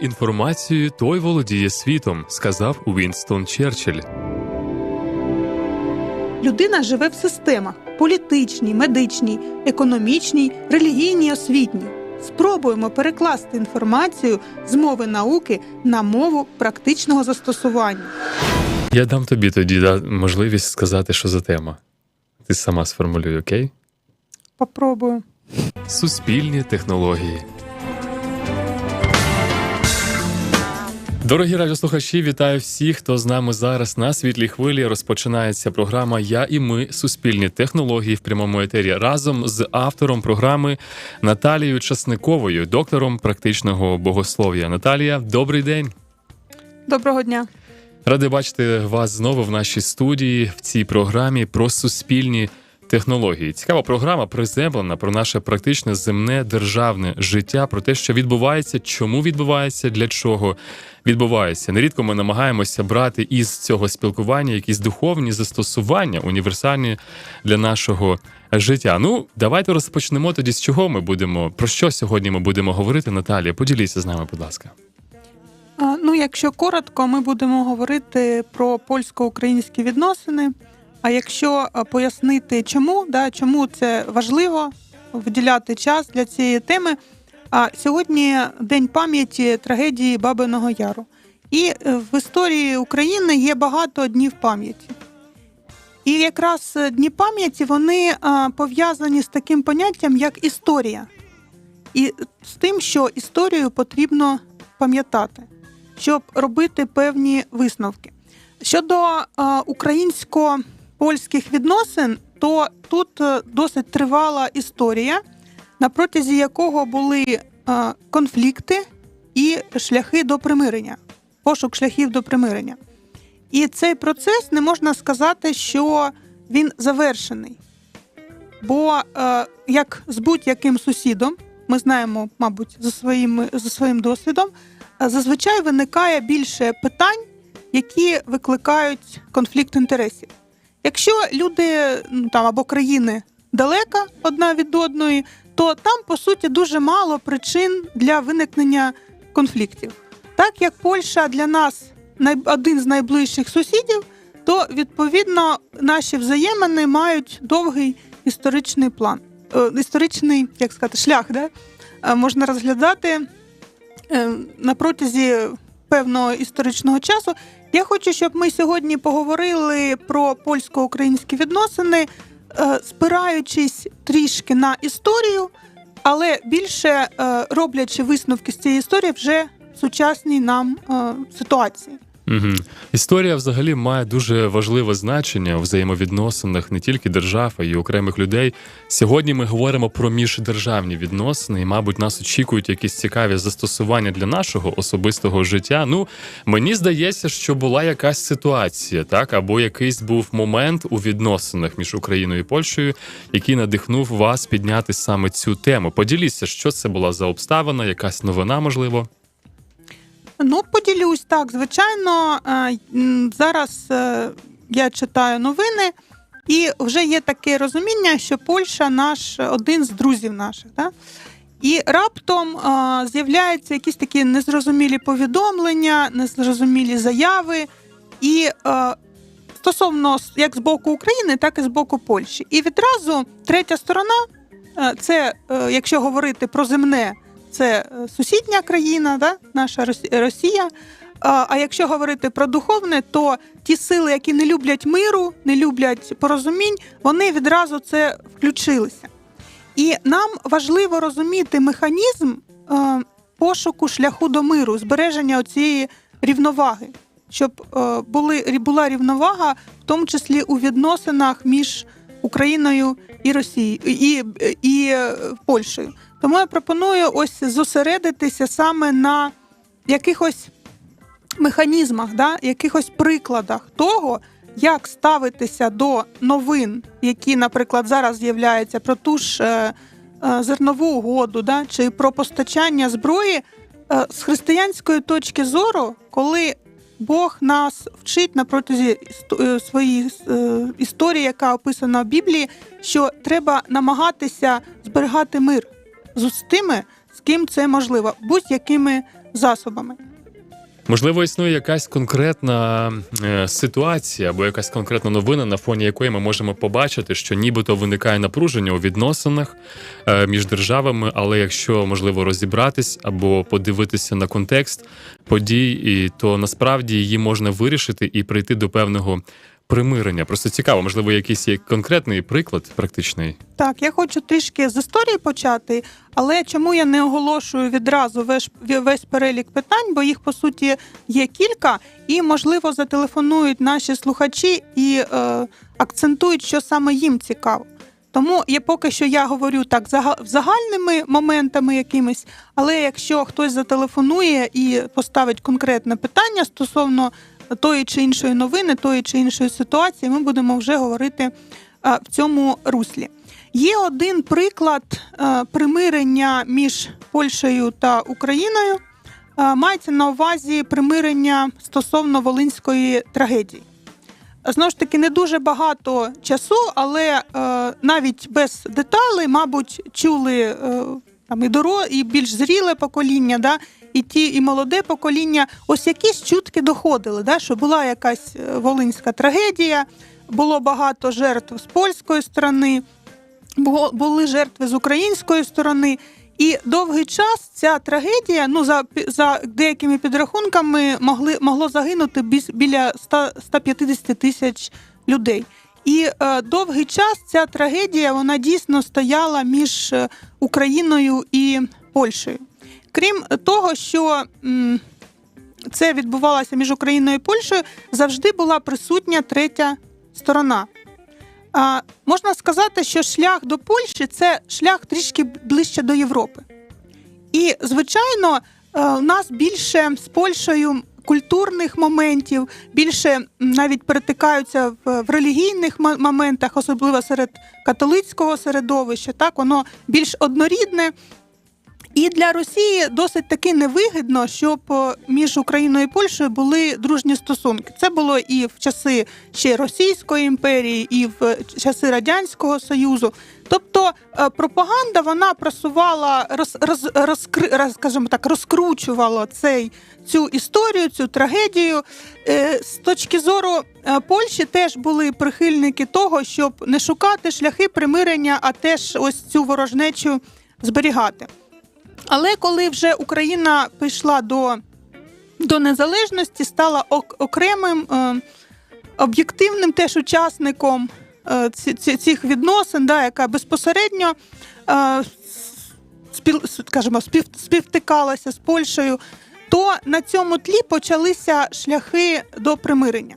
Інформацією той володіє світом, сказав Уінстон Черчилль. Людина живе в системах політичній, медичній, економічній, релігійній, освітній. Спробуємо перекласти інформацію з мови науки на мову практичного застосування. Я дам тобі тоді да, можливість сказати, що за тема. Ти сама сформулюй, окей? Попробую. Суспільні технології. Дорогі радіослухачі, вітаю всіх, хто з нами зараз на світлій хвилі. Розпочинається програма Я і ми суспільні технології в прямому етері разом з автором програми Наталією Часниковою, доктором практичного богослов'я. Наталія, добрий день. Доброго дня. Радий бачити вас знову в нашій студії в цій програмі про суспільні технології. Цікава програма приземлена про наше практичне земне державне життя, про те, що відбувається, чому відбувається, для чого відбувається. Нерідко ми намагаємося брати із цього спілкування якісь духовні застосування, універсальні для нашого життя. Ну, давайте розпочнемо тоді з чого ми будемо. Про що сьогодні ми будемо говорити? Наталія, поділіться з нами, будь ласка. Ну, якщо коротко, ми будемо говорити про польсько-українські відносини. А якщо пояснити, чому, да, чому це важливо виділяти час для цієї теми. А сьогодні день пам'яті трагедії Бабиного Яру. І е, в історії України є багато днів пам'яті. І якраз е, дні пам'яті вони пов'язані з таким поняттям, як історія, і з тим, що історію потрібно пам'ятати, щоб робити певні висновки. Щодо а, українсько-польських відносин, то тут е, досить тривала історія, на протязі якого були конфлікти і шляхи до примирення, пошук шляхів до примирення. І цей процес не можна сказати, що він завершений. Бо е, як з будь-яким сусідом, ми знаємо, мабуть, за своїм, за своїм досвідом, е, зазвичай виникає більше питань, які викликають конфлікт інтересів. Якщо люди ну, там або країни далека одна від одної, то там по суті дуже мало причин для виникнення конфліктів. Так як Польща для нас один з найближчих сусідів, то відповідно наші взаємини мають довгий історичний план, е, історичний, як сказати, шлях, да? Е, можна розглядати е, на протязі певного історичного часу. Я хочу, щоб ми сьогодні поговорили про польсько-українські відносини, е, спираючись трішки на історію, але більше е, роблячи висновки з цієї історії вже в сучасній нам е, ситуації. Угу. Історія взагалі має дуже важливе значення у взаємовідносинах не тільки держав, а й окремих людей. Сьогодні ми говоримо про міждержавні відносини, і, мабуть, нас очікують якісь цікаві застосування для нашого особистого життя. Ну, мені здається, що була якась ситуація, так або якийсь був момент у відносинах між Україною і Польщею, який надихнув вас підняти саме цю тему. Поділіться, що це була за обставина, якась новина, можливо. Ну, поділюсь так. Звичайно, е, зараз е, я читаю новини, і вже є таке розуміння, що Польща наш один з друзів наших. Да? І раптом е, з'являються якісь такі незрозумілі повідомлення, незрозумілі заяви. І стосовно як з боку України, так і з боку Польщі. І відразу третя сторона це, якщо говорити про земне, це е, сусідня країна, да? наша Рос- Росія. А якщо говорити про духовне, то ті сили, які не люблять миру, не люблять порозумінь, вони відразу це включилися. І нам важливо розуміти механізм е, пошуку шляху до миру, збереження цієї рівноваги, щоб е, були, була рівновага, в тому числі у відносинах між Україною і Росією і, і Польщею. Тому я пропоную ось зосередитися саме на якихось механізмах, да, якихось прикладах того, як ставитися до новин, які, наприклад, зараз з'являються про ту ж е, е, зернову угоду, да, чи про постачання зброї е, з християнської точки зору, коли Бог нас вчить на протязі е, своєї е, історії, яка описана в Біблії, що треба намагатися зберігати мир з тими, з ким це можливо, будь-якими засобами. Можливо, існує якась конкретна е, ситуація або якась конкретна новина, на фоні якої ми можемо побачити, що нібито виникає напруження у відносинах е, між державами, але якщо можливо розібратись або подивитися на контекст подій, то насправді її можна вирішити і прийти до певного примирення. Просто цікаво, можливо, якийсь є конкретний приклад практичний. Так, я хочу трішки з історії почати, але чому я не оголошую відразу весь, весь перелік питань, бо їх по суті є кілька, і можливо зателефонують наші слухачі і е, акцентують, що саме їм цікаво. Тому я поки що я говорю так зага- загальними моментами якимись, але якщо хтось зателефонує і поставить конкретне питання стосовно тої чи іншої новини, тої чи іншої ситуації, ми будемо вже говорити в цьому руслі. Є один приклад е, примирення між Польщею та Україною. Е, Мається на увазі примирення стосовно волинської трагедії. Знову ж таки, не дуже багато часу, але е, навіть без деталей, мабуть, чули там і доро, і більш зріле покоління, да, і ті, і молоде покоління. Ось якісь чутки доходили, да, що була якась е, волинська трагедія, було багато жертв з польської сторони, були жертви з української сторони. І довгий час ця трагедія, ну за, за деякими підрахунками, могли могло загинути біля 100, 150 тисяч людей. І е, довгий час ця трагедія вона дійсно стояла між е, Україною і Польщею. Крім того, що це відбувалося між Україною і Польщею, завжди була присутня третя сторона. А, можна сказати, що шлях до Польщі це шлях трішки ближче до Європи. І, звичайно, е, у нас більше з Польщею культурних моментів, більше навіть перетикаються в релігійних моментах, особливо серед католицького середовища. Так, воно більш однорідне. І для Росії досить таки невигідно, щоб е, між Україною і Польщею були дружні стосунки. Це було і в часи ще Російської імперії, і в часи Радянського Союзу. Тобто е, пропаганда вона просувала роз, роз, розкри, роз, скажімо так, розкручувала цей цю історію, цю трагедію. Е, З точки зору е, Польщі теж були прихильники того, щоб не шукати шляхи примирення, а теж ось цю ворожнечу зберігати. Але коли вже Україна прийшла до, до незалежності, стала окремим е, об'єктивним теж учасником е, цих відносин, да, яка безпосередньо е, спіл, скажімо, спів, співтикалася з Польщею, то на цьому тлі почалися шляхи до примирення.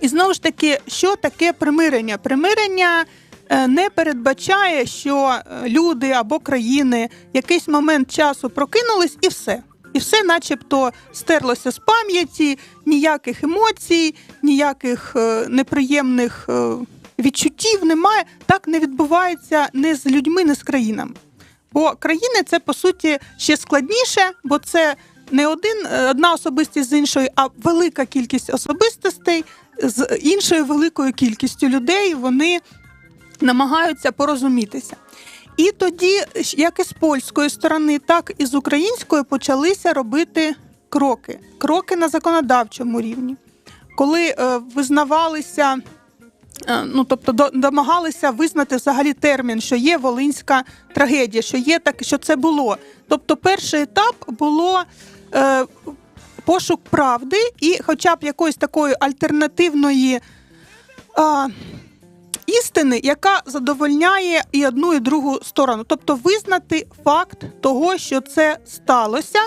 І знову ж таки, що таке примирення? Примирення не передбачає, що е, люди або країни якийсь момент часу прокинулись і все. І все, начебто, стерлося з пам'яті, ніяких емоцій, ніяких е, неприємних е, відчуттів немає. Так не відбувається не з людьми, не з країнами. Бо країни це по суті ще складніше, бо це не один е, одна особистість з іншої, а велика кількість особистостей з іншою великою кількістю людей. Вони намагаються порозумітися. І тоді, як і з польської сторони, так і з української почалися робити кроки, кроки на законодавчому рівні, коли е, визнавалися. Е, Ну, тобто до- домагалися визнати взагалі термін, що є волинська трагедія, що є так, що це було. Тобто, перший етап було е, пошук правди і, хоча б якоїсь такої альтернативної е, істини, яка задовольняє і одну, і другу сторону. Тобто визнати факт того, що це сталося,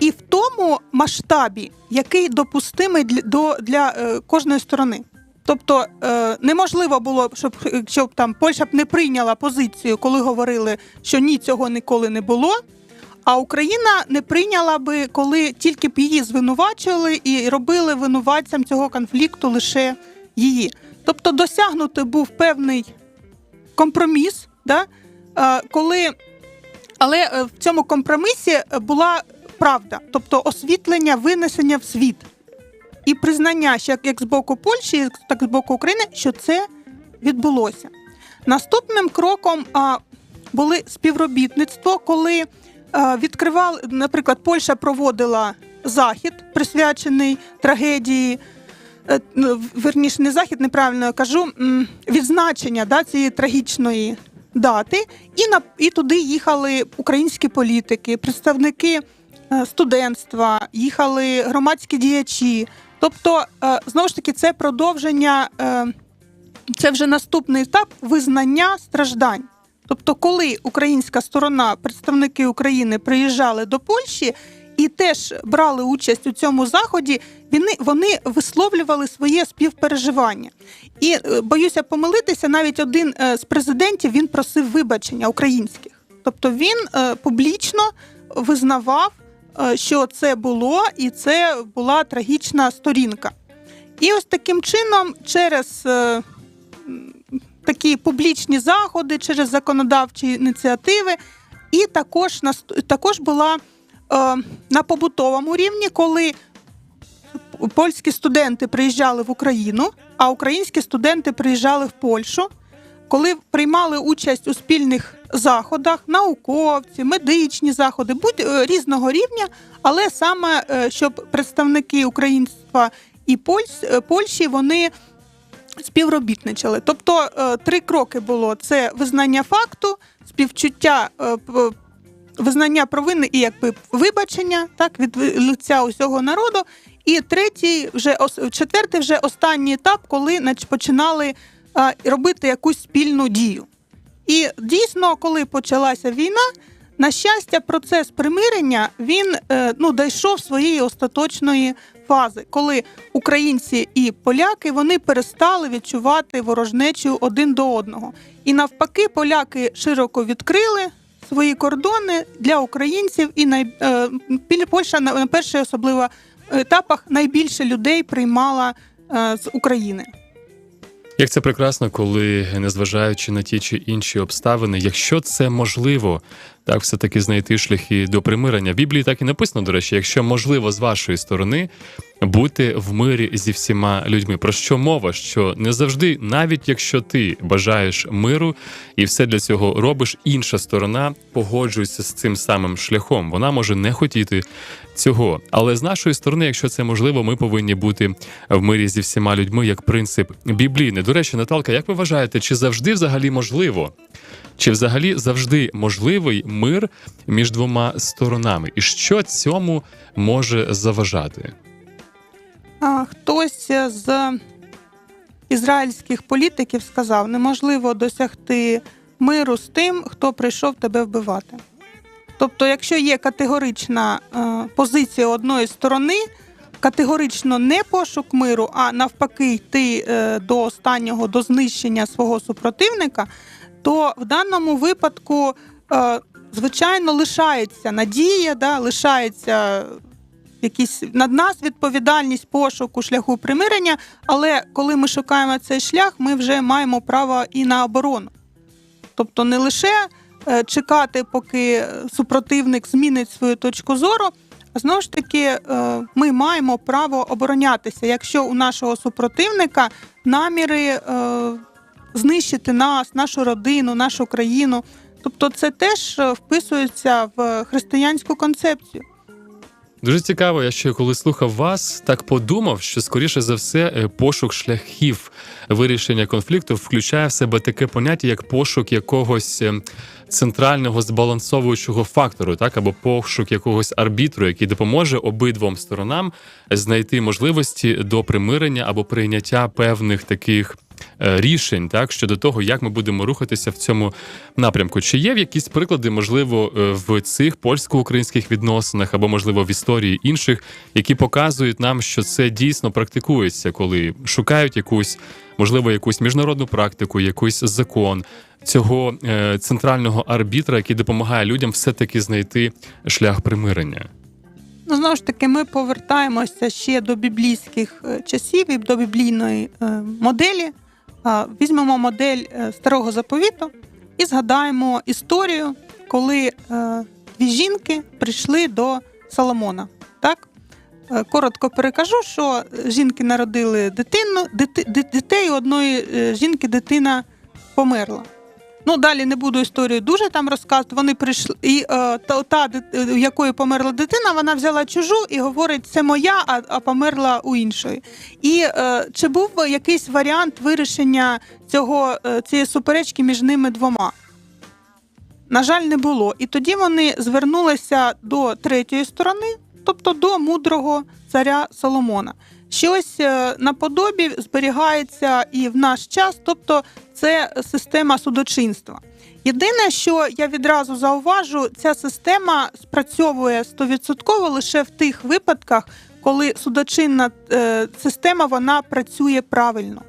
і в тому масштабі, який допустимий для, до, для е, кожної сторони. Тобто е, неможливо було, щоб, щоб там Польща б не прийняла позицію, коли говорили, що ні, цього ніколи не було. А Україна не прийняла би, коли тільки б її звинувачували і робили винуватцям цього конфлікту лише її. Тобто досягнути був певний компроміс, да? е, коли, але е, в цьому компромісі була правда, тобто освітлення, винесення в світ і признання, що як, з боку Польщі, так і з боку України, що це відбулося. Наступним кроком були співробітництво, коли е, відкривали, наприклад, Польща проводила захід, присвячений трагедії. Е, ну, Верніше, не захід, неправильно я кажу, відзначення да, цієї трагічної дати, і на і туди їхали українські політики, представники е, студентства, їхали громадські діячі. Тобто, е, знову ж таки, це продовження, це вже наступний етап визнання страждань. Тобто, коли українська сторона, представники України приїжджали до Польщі і теж брали участь у цьому заході, вони, вони висловлювали своє співпереживання. І е, боюся помилитися, навіть один е, з президентів він просив вибачення українських. Тобто він е, публічно визнавав, що це було, і це була трагічна сторінка. І ось таким чином, через такі публічні заходи, через законодавчі ініціативи, і також також була на побутовому рівні, коли польські студенти приїжджали в Україну, а українські студенти приїжджали в Польщу, коли приймали участь у спільних заходах, науковці, медичні заходи, будь е, різного рівня, але саме е, щоб представники українства і е, Польщі вони співробітничали. Тобто е, три кроки було: це визнання факту, співчуття. Визнання провини і якби вибачення так від лиця усього народу. І третій, вже четвертий, вже останній етап, коли починали робити якусь спільну дію. І дійсно, коли почалася війна, на щастя, процес примирення він е, ну, дійшов своєї остаточної фази, коли українці і поляки вони перестали відчувати ворожнечу один до одного. І навпаки, поляки широко відкрили свої кордони для українців, і най, е, Польща на, перших особливо етапах найбільше людей приймала е, з України. Як це прекрасно, коли, незважаючи на ті чи інші обставини, якщо це можливо, так все-таки знайти шляхи до примирення. В Біблії так і написано, до речі, якщо можливо з вашої сторони бути в мирі зі всіма людьми. Про що мова? Що не завжди, навіть якщо ти бажаєш миру і все для цього робиш, інша сторона погоджується з цим самим шляхом. Вона може не хотіти цього. Але з нашої сторони, якщо це можливо, ми повинні бути в мирі зі всіма людьми як принцип біблійний. До речі, Наталка, як ви вважаєте, чи завжди взагалі можливо? Чи взагалі завжди можливий мир між двома сторонами? І що цьому може заважати? А, Хтось з ізраїльських політиків сказав: неможливо досягти миру з тим, хто прийшов тебе вбивати. Тобто, якщо є категорична е, позиція одної сторони, категорично не пошук миру, а навпаки, йти е, до останнього до знищення свого супротивника, то в даному випадку, е, звичайно, лишається надія, да, лишається якісь над нас відповідальність пошуку шляху примирення. Але коли ми шукаємо цей шлях, ми вже маємо право і на оборону. Тобто не лише е, чекати, поки супротивник змінить свою точку зору. А знову ж таки, е, ми маємо право оборонятися, якщо у нашого супротивника наміри е, знищити нас, нашу родину, нашу країну. Тобто, це теж е, вписується в християнську концепцію. Дуже цікаво, я ще коли слухав вас, так подумав, що скоріше за все е, пошук шляхів вирішення конфлікту включає в себе таке поняття, як пошук якогось е, центрального збалансовуючого фактору, так або пошук якогось арбітру, який допоможе обидвом сторонам знайти можливості до примирення або прийняття певних таких. Е, Рішень так щодо того, як ми будемо рухатися в цьому напрямку. Чи є якісь приклади, можливо, е, в цих польсько-українських відносинах або можливо в історії інших, які показують нам, що це дійсно практикується, коли шукають якусь, можливо, якусь міжнародну практику, якийсь закон цього е, центрального арбітра, який допомагає людям все-таки знайти шлях примирення. Ну, знову ж таки, ми повертаємося ще до біблійських часів і до біблійної е, моделі. Візьмемо модель е, старого заповіту і згадаємо історію, коли е, дві жінки прийшли до Соломона. Так? Е, Коротко перекажу, що жінки народили дитину, дити, ди- дітей, у одної жінки дитина померла. Ну далі не буду історію дуже там розказувати. Вони прийшли, і е, та, та дит- у якої померла дитина, вона взяла чужу і говорить, це моя, а, а померла у іншої. І е, чи був якийсь варіант вирішення цього е, цієї суперечки між ними двома? На жаль, не було. І тоді вони звернулися до третьої сторони, тобто до мудрого царя Соломона. Щось е, наподобі зберігається і в наш час, тобто це система судочинства. Єдине, що я відразу зауважу, ця система спрацьовує 100% лише в тих випадках, коли судочинна е, система вона працює правильно.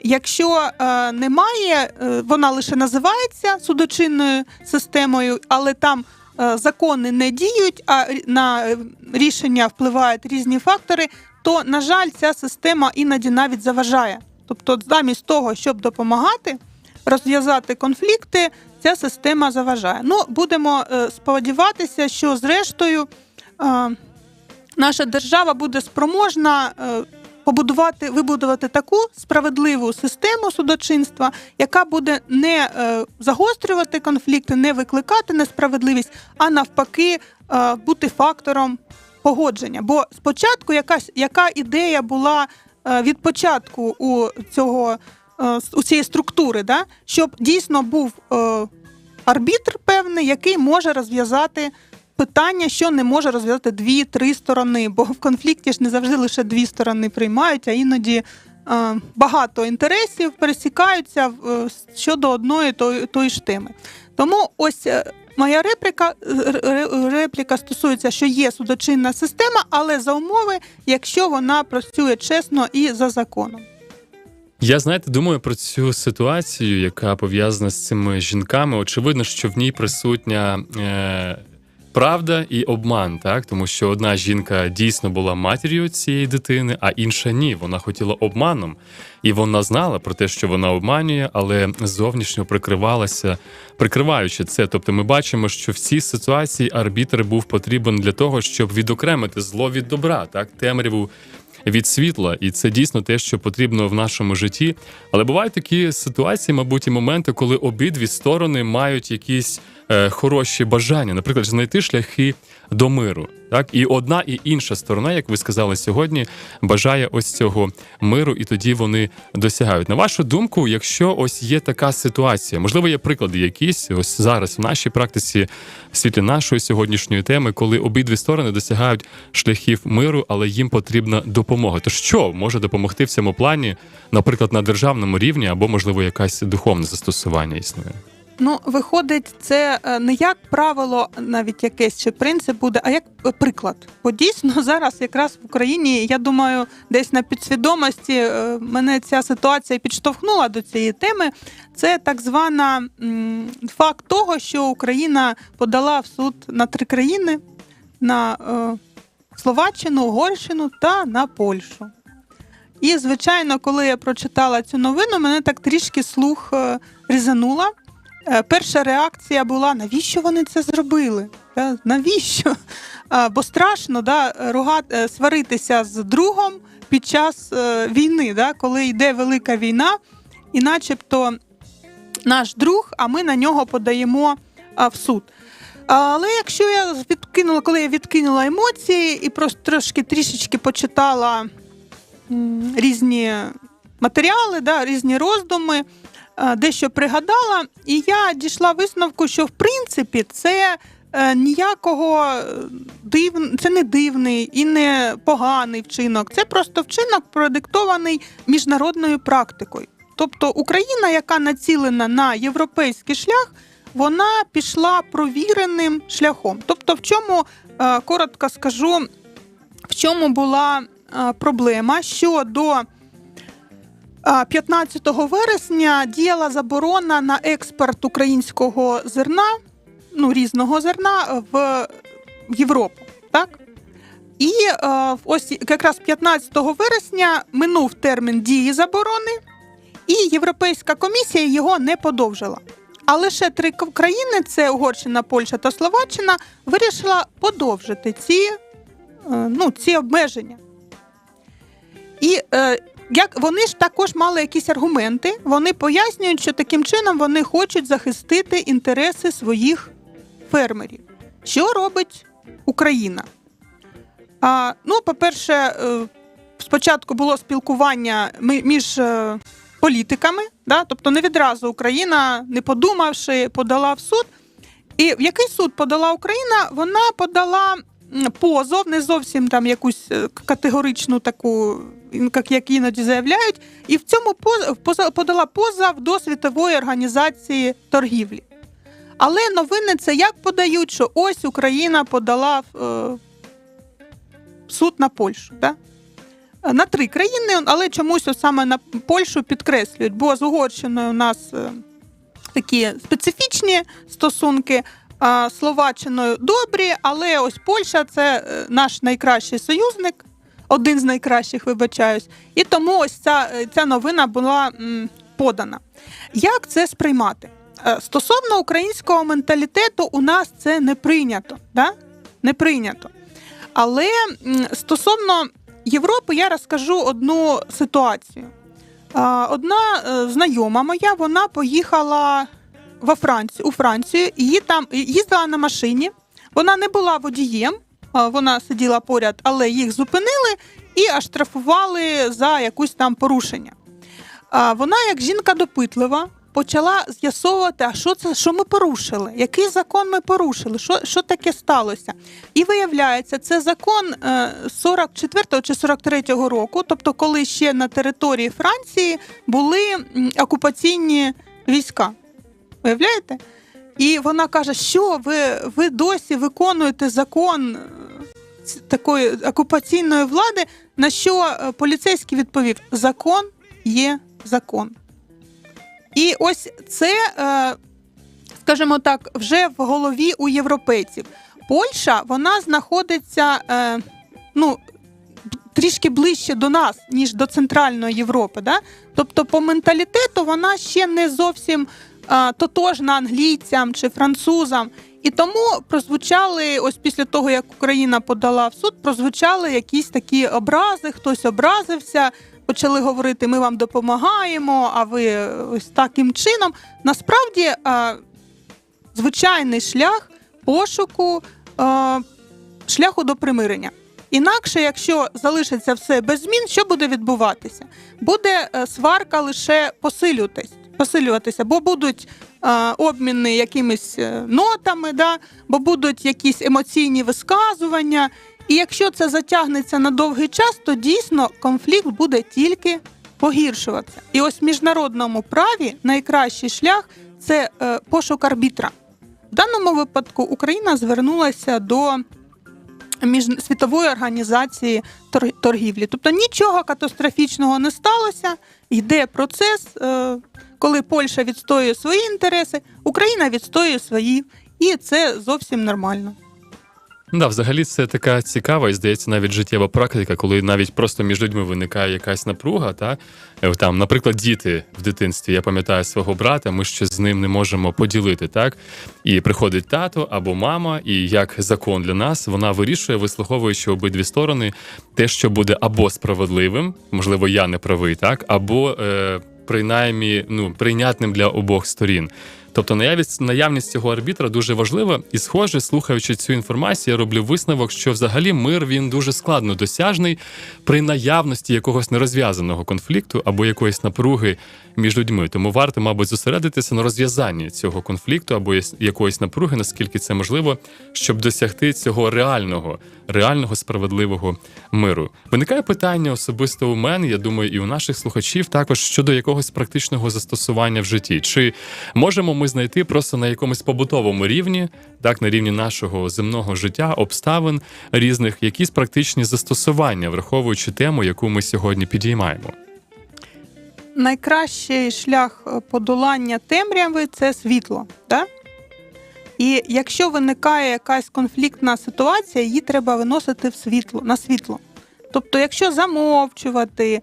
Якщо е, немає, е, вона лише називається судочинною системою, але там е, закони не діють, а на е, рішення впливають різні фактори, то, на жаль, ця система іноді навіть заважає. Тобто, замість того, щоб допомагати розв'язати конфлікти, ця система заважає. Ну, будемо е, сподіватися, що зрештою е, наша держава буде спроможна. е, Побудувати, вибудувати таку справедливу систему судочинства, яка буде не загострювати конфлікти, не викликати несправедливість, а навпаки, бути фактором погодження. Бо спочатку якась яка ідея була від початку у цього е, у цієї структури, да? щоб дійсно був е, арбітр певний, який може розв'язати питання, що не може розв'язати дві-три сторони, бо в конфлікті ж не завжди лише дві сторони приймають, а іноді е, багато інтересів пересікаються е, щодо одної тої, тої ж теми. Тому ось е, моя репліка, ре- ре- репліка стосується, що є судочинна система, але за умови, якщо вона працює чесно і за законом. Я знаєте, думаю про цю ситуацію, яка пов'язана з цими жінками. Очевидно, що в ній присутня е, правда і обман, так тому що одна жінка дійсно була матір'ю цієї дитини, а інша ні. Вона хотіла обманом, і вона знала про те, що вона обманює, але зовнішньо прикривалася, прикриваючи це. Тобто, ми бачимо, що в цій ситуації арбітр був потрібен для того, щоб відокремити зло від добра, так темряву від світла, і це дійсно те, що потрібно в нашому житті. Але бувають такі ситуації, мабуть, і моменти, коли обидві сторони мають якісь хороші бажання, наприклад, знайти шляхи до миру. Так, і одна і інша сторона, як ви сказали сьогодні, бажає ось цього миру, і тоді вони досягають. На вашу думку, якщо ось є така ситуація, можливо, є приклади якісь ось зараз в нашій практиці в світлі нашої сьогоднішньої теми, коли обидві сторони досягають шляхів миру, але їм потрібна допомога. То що може допомогти в цьому плані, наприклад, на державному рівні, або можливо якесь духовне застосування існує? Ну, виходить, це е, не як правило, навіть якесь чи принцип буде, а як е, приклад. Бо дійсно зараз, якраз в Україні, я думаю, десь на підсвідомості е, мене ця ситуація підштовхнула до цієї теми. Це так звана факт того, що Україна подала в суд на три країни: на Словаччину, Угорщину та на Польщу. І, звичайно, коли я прочитала цю новину, мене так трішки слух різанула. Е, Перша реакція була: навіщо вони це зробили? Навіщо? Бо страшно да, руга- е, сваритися з другом під час е, війни, да, коли йде велика війна, і начебто наш друг, а ми на нього подаємо в суд. Але якщо я відкинула, коли я відкинула емоції і просто трошки трішечки почитала різні матеріали, да, різні роздуми, дещо пригадала, і я дійшла висновку, що в принципі це е, ніякого е, див... це не дивний і не поганий вчинок. Це просто вчинок продиктований міжнародною практикою. Тобто Україна, яка націлена на європейський шлях, вона пішла провіреним шляхом. Тобто, в чому е, коротко скажу, в чому була е, проблема, що до е, 15 вересня діяла заборона на експорт українського зерна, ну різного зерна в Європу. Так? І е, ось якраз 15 вересня минув термін дії заборони, і Європейська комісія його не подовжила. А лише три країни це Угорщина, Польща та Словаччина, вирішила подовжити ці, е, ну, ці обмеження. І е, як вони ж також мали якісь аргументи. Вони пояснюють, що таким чином вони хочуть захистити інтереси своїх фермерів. Що робить Україна? А, ну, по-перше, е, спочатку було спілкування між е, політиками, да? тобто не відразу Україна, не подумавши, подала в суд. І в який суд подала Україна? Вона подала позов, не зовсім там якусь е, категоричну таку, як, як іноді заявляють, і в цьому подала позов до Світової організації торгівлі. Але новини це як подають, що ось Україна подала в е, суд на Польщу. Да? Е, На три країни, але чомусь саме на Польщу підкреслюють, бо з Угорщиною у нас е, такі специфічні стосунки. Словаччиною добрі, але ось Польща це наш найкращий союзник, один з найкращих, вибачаюсь. І тому ось ця, е, ця новина була м, подана. Як це сприймати? Е, Стосовно українського менталітету, у нас це не прийнято. Да? Не прийнято. Але стосовно Європи, я розкажу одну ситуацію. Одна е, знайома моя, вона поїхала во Францію, у Францію, її там їздила на машині. Вона не була водієм, вона сиділа поряд, але їх зупинили і аж штрафували за якусь там порушення. Вона, як жінка допитлива, почала з'ясовувати, а що це, що ми порушили, який закон ми порушили, що, що таке сталося. І виявляється, це закон е, 44 чи 43 року, тобто, коли ще на території Франції були окупаційні війська. Виявляєте? І вона каже, що ви, ви досі виконуєте закон е, такої окупаційної влади, на що е, поліцейський відповів: закон є закон. І ось це, е, скажімо так, вже в голові у європейців. Польща вона знаходиться ну, трішки ближче до нас, ніж до Центральної Європи. Да? Тобто, по менталітету вона ще не зовсім тотожна англійцям чи французам. І тому прозвучали, ось після того, як Україна подала в суд, прозвучали якісь такі образи, хтось образився, почали говорити, ми вам допомагаємо, а ви ось таким чином. Насправді, звичайний шлях пошуку шляху до примирення. Інакше, якщо залишиться все без змін, що буде відбуватися? Буде е, сварка лише посилюватись, посилюватися, бо будуть е, обміни якимись е, нотами, да? бо будуть якісь емоційні висказування. І якщо це затягнеться на довгий час, то дійсно конфлікт буде тільки погіршуватися. І ось в міжнародному праві найкращий шлях це е, пошук арбітра. В даному випадку Україна звернулася до між світової організації тор- торгівлі. Тобто нічого катастрофічного не сталося. Йде процес, е, коли Польща відстоює свої інтереси, Україна відстоює свої, і це зовсім нормально. Да, взагалі це така цікава і здається навіть життєва практика, коли навіть просто між людьми виникає якась напруга. Та Е, там, наприклад, діти в дитинстві. Я пам'ятаю свого брата, ми ще з ним не можемо поділити, так і приходить тато або мама, і як закон для нас вона вирішує, вислуховуючи обидві сторони, те, що буде або справедливим, можливо, я не правий, так або е, принаймні ну прийнятним для обох сторін. Тобто наявність, наявність цього арбітра дуже важлива, і схоже, слухаючи цю інформацію, я роблю висновок, що взагалі мир він дуже складно досяжний при наявності якогось нерозв'язаного конфлікту або якоїсь напруги між людьми. Тому варто, мабуть, зосередитися на розв'язанні цього конфлікту або якоїсь напруги, наскільки це можливо, щоб досягти цього реального, реального справедливого миру. Виникає питання особисто у мене, я думаю, і у наших слухачів також щодо якогось практичного застосування в житті. Чи можемо ми знайти просто на якомусь побутовому рівні, так на рівні нашого земного життя, обставин різних, якісь практичні застосування, враховуючи тему, яку ми сьогодні підіймаємо. Найкращий шлях е, подолання темряви це світло. Да? І якщо виникає якась конфліктна ситуація, її треба виносити в світло, на світло. Тобто, якщо замовчувати,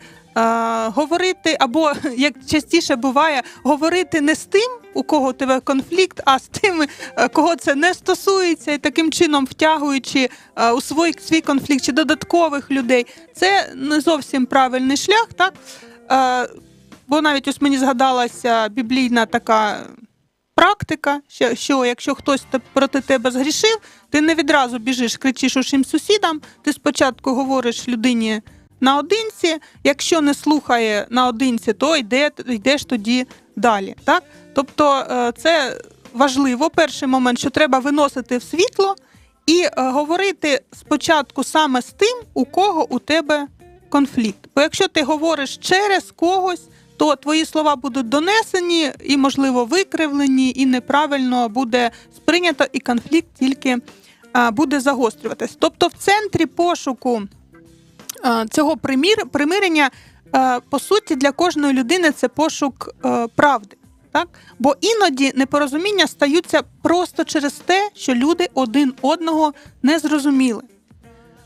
говорити, або як частіше буває, говорити не з тим, у кого у тебе конфлікт, а з тими, е, кого це не стосується, і таким чином втягуючи е, у свій, свій конфлікт чи додаткових людей, це не зовсім правильний шлях, так? Е, бо навіть ось мені згадалася біблійна така практика, що, що якщо хтось проти тебе згрішив, ти не відразу біжиш, кричиш усім сусідам. Ти спочатку говориш людині наодинці. Якщо не слухає наодинці, то йде, йдеш тоді далі. Так? Тобто е, це важливо. Перший момент, що треба виносити в світло і е, говорити спочатку саме з тим, у кого у тебе конфлікт. Бо якщо ти говориш через когось, то твої слова будуть донесені і, можливо, викривлені, і неправильно буде сприйнято, і конфлікт тільки а, буде загострюватись. Тобто, в центрі пошуку цього примір, примирення, по суті, для кожної людини це пошук правди. Так? Бо іноді непорозуміння стаються просто через те, що люди один одного не зрозуміли.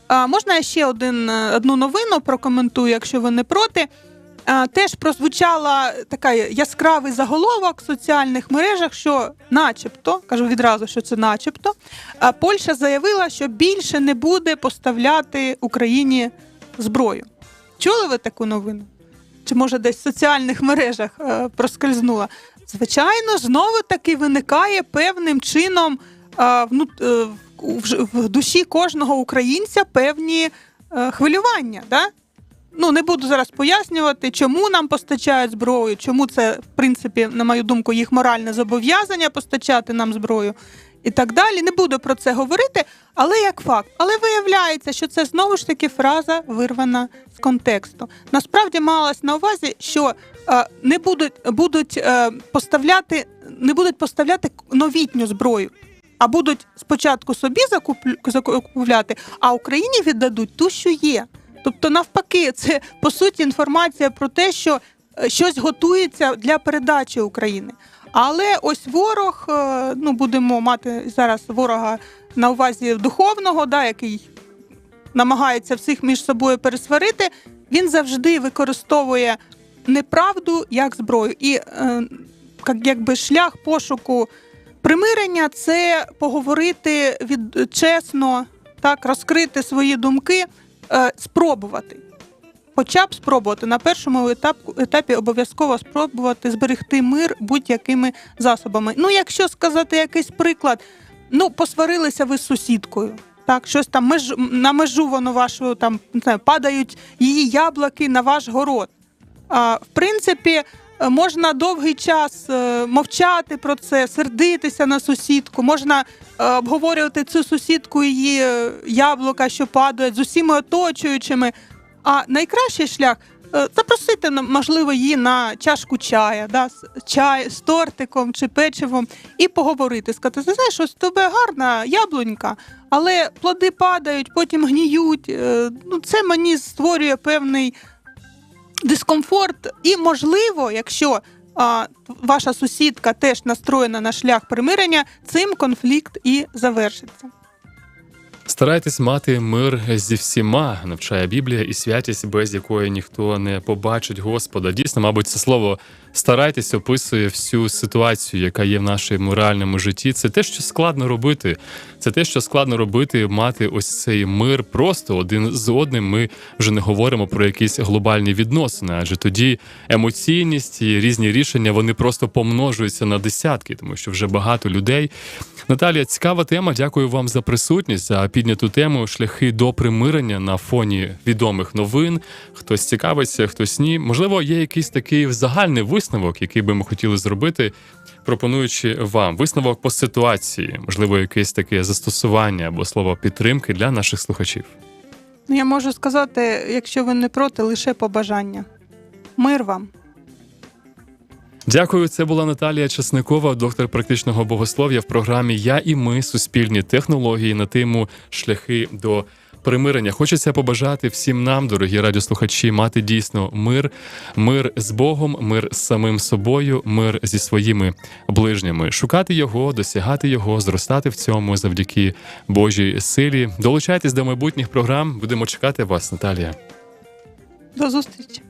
А, можна я ще один, е, одну новину прокоментую, якщо ви не проти. А, теж прозвучала така яскравий заголовок в соціальних мережах, що начебто, кажу відразу, що це начебто, Польща заявила, що більше не буде поставляти Україні зброю. Чули ви таку новину? Чи може десь в соціальних мережах е, проскользнула? Звичайно, знову таки виникає певним чином е, вну, е, в, в душі кожного українця певні е, хвилювання. Да? Ну, не буду зараз пояснювати, чому нам постачають зброю, чому це, в принципі, на мою думку, їх моральне зобов'язання постачати нам зброю і так далі. Не буду про це говорити, але як факт. Але виявляється, що це знову ж таки фраза вирвана з контексту. Насправді малась на увазі, що е, не будуть, будуть е, поставляти, не будуть поставляти новітню зброю. А будуть спочатку собі закупляти, а Україні віддадуть ту, що є. Тобто, навпаки, це по суті інформація про те, що е, щось готується для передачі України. Але ось ворог, е, ну будемо мати зараз ворога на увазі духовного, да, який намагається всіх між собою пересварити, він завжди використовує неправду як зброю. І е, якби шлях пошуку примирення це поговорити від чесно, так, розкрити свої думки, е, спробувати. Хоча б спробувати на першому етапу, етапі обов'язково спробувати зберегти мир будь-якими засобами. Ну, якщо сказати якийсь приклад, ну посварилися ви з сусідкою. Так, щось там меж, на межу воно вашого там не знаю, падають її яблуки на ваш город. А, в принципі, можна довгий час е, мовчати про це, сердитися на сусідку, можна е, обговорювати цю сусідку, її е, яблука, що падають з усіма оточуючими. А найкращий шлях е, запросити можливо її на чашку чая, да, чай з тортиком чи печивом, і поговорити. Сказати, ти знаєш, ось тебе гарна яблунька, але плоди падають, потім гніють. Е, Ну, це мені створює певний дискомфорт. І, можливо, якщо а, ваша сусідка теж настроєна на шлях примирення, цим конфлікт і завершиться. Старайтесь мати мир зі всіма, навчає Біблія, і святість, без якої ніхто не побачить Господа. Дійсно, мабуть, це слово старайтесь описує всю ситуацію, яка є в нашому реальному житті. Це те, що складно робити. Це те, що складно робити, мати ось цей мир просто один з одним. Ми вже не говоримо про якісь глобальні відносини, адже тоді емоційність і різні рішення вони просто помножуються на десятки, тому що вже багато людей. Наталія, цікава тема. Дякую вам за присутність, за підняту тему шляхи до примирення на фоні відомих новин. Хтось цікавиться, хтось ні. Можливо, є якийсь такий загальний висновок, який би ми хотіли зробити, пропонуючи вам висновок по ситуації, можливо, якесь таке застосування або слово підтримки для наших слухачів. Ну, я можу сказати, якщо ви не проти, лише побажання. Мир вам. Дякую. Це була Наталія Чесникова, доктор практичного богослов'я в програмі Я і ми суспільні технології на тему шляхи до примирення. Хочеться побажати всім нам, дорогі радіослухачі, мати дійсно мир, мир з Богом, мир з самим собою, мир зі своїми ближніми, шукати його, досягати його, зростати в цьому завдяки Божій силі. Долучайтесь до майбутніх програм. Будемо чекати вас, Наталія. До зустрічі.